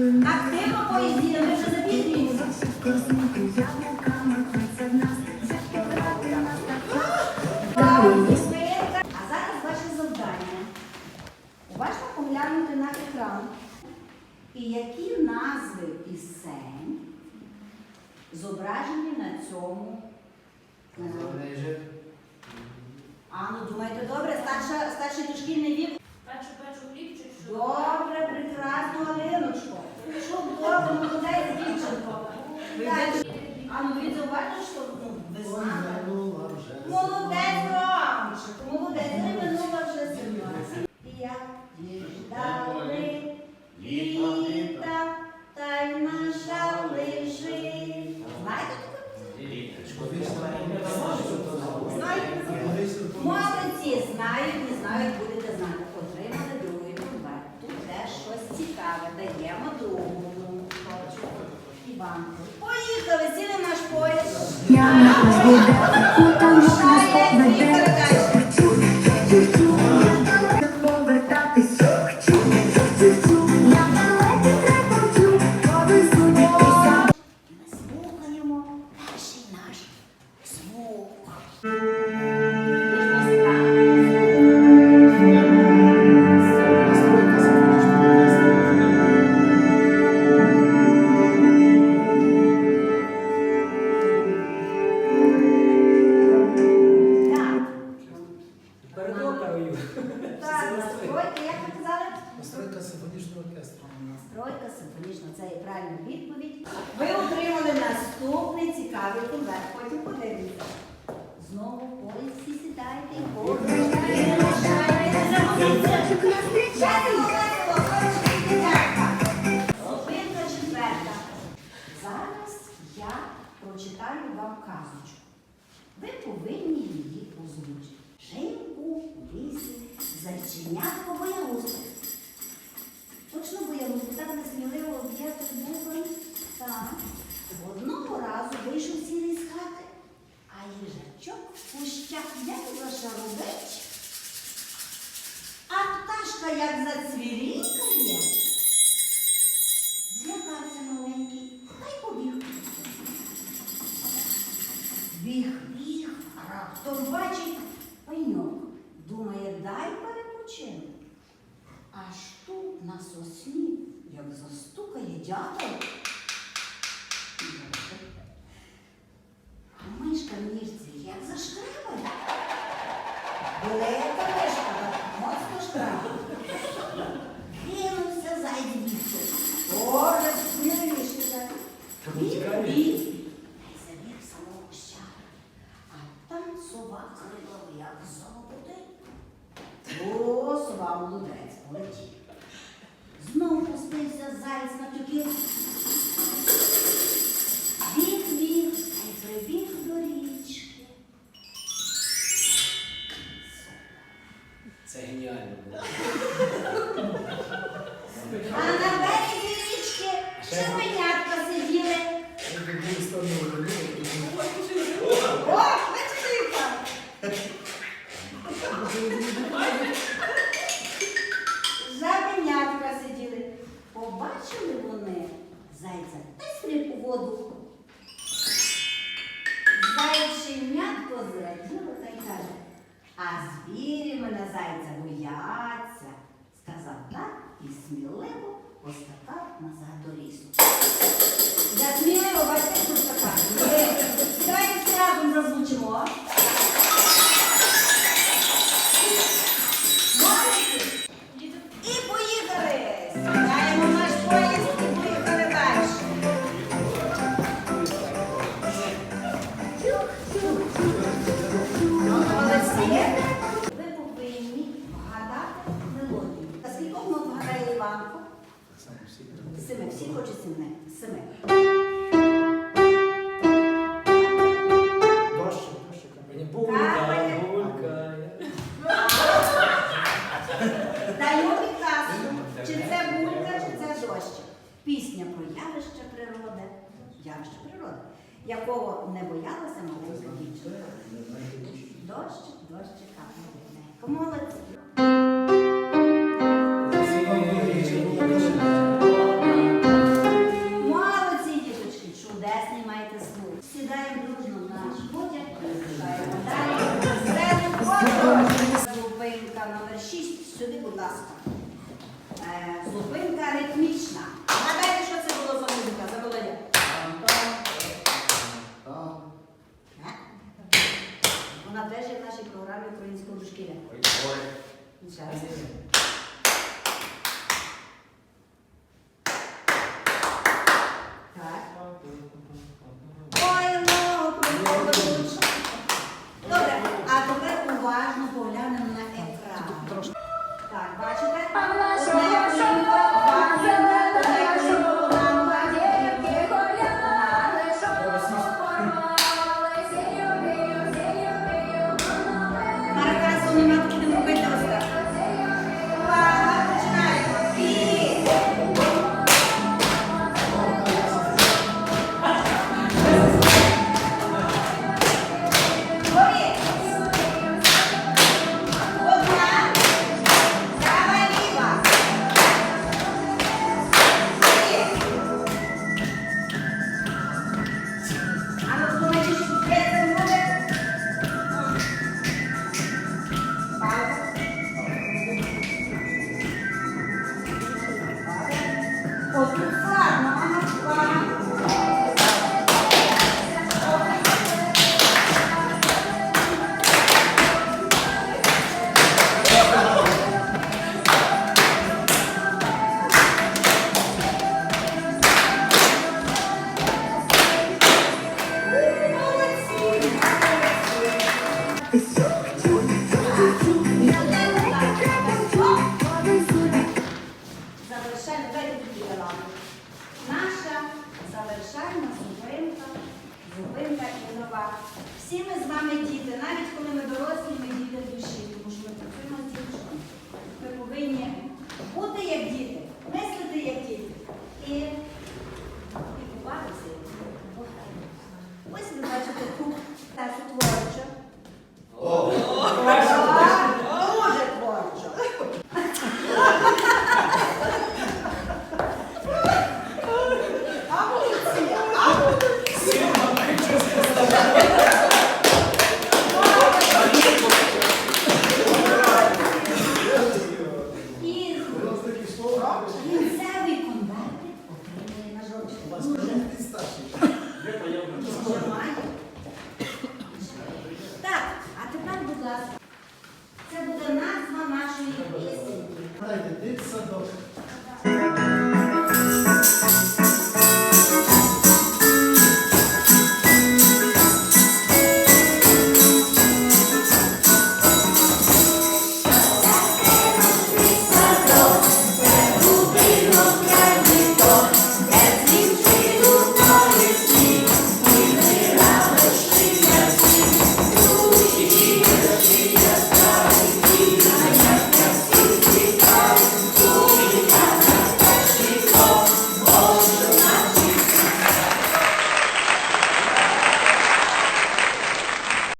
Активно поїзділи, ми вже запізнюємося. А зараз ваше завдання. Уважно поглянути на екран. І які назви пісень зображені на цьому? А, ну думаєте, добре, старший дошкільний вік. Печу, печу хліб чи що? Добре, молодець, дівчинко. А ну він що ви знали. Позбуде, тому що Шаєць, веде. secundário, pois o poder Znovu pois, tem povo. Їжачок в кущах як. А пташка як зацвірінкає. Злякався маленький та й побіг. Біг, біг, раптом бачить пеньок. Думає, дай перепочину. Аж тут на сосні, як застукає дятел. Шкрабає. Кинувся зайць бігти. Боже, зайць. Та й забіг самого куща. А там сова крила, як золоти. О, сова молодець, полетів. Знову пустився заяць на тюки. Воду. Зайченятко зраділо та й каже, а звірі мене зайця бояться. Сказав так і сміливо поскакав назад до лісу. Я сміливо, бачите, якого не боялася маленька дівчинка. дощ, дощик, капельненько. Молодці. Зупинка номер 6 сюди, будь ласка. Е, зупинка ритмічна. Вона теж є в нашій програмі українського дошкілля. плану. Наша завершальна зупинка, зупинка і нова. Всі ми з вами діти, навіть коли ми дорослі, ми діти в душі, тому що ми працюємо з дітьми. Ми повинні бути як діти. Так, а тепер, будь ласка, це буде назва нашої пісні. Дайте дитсадок.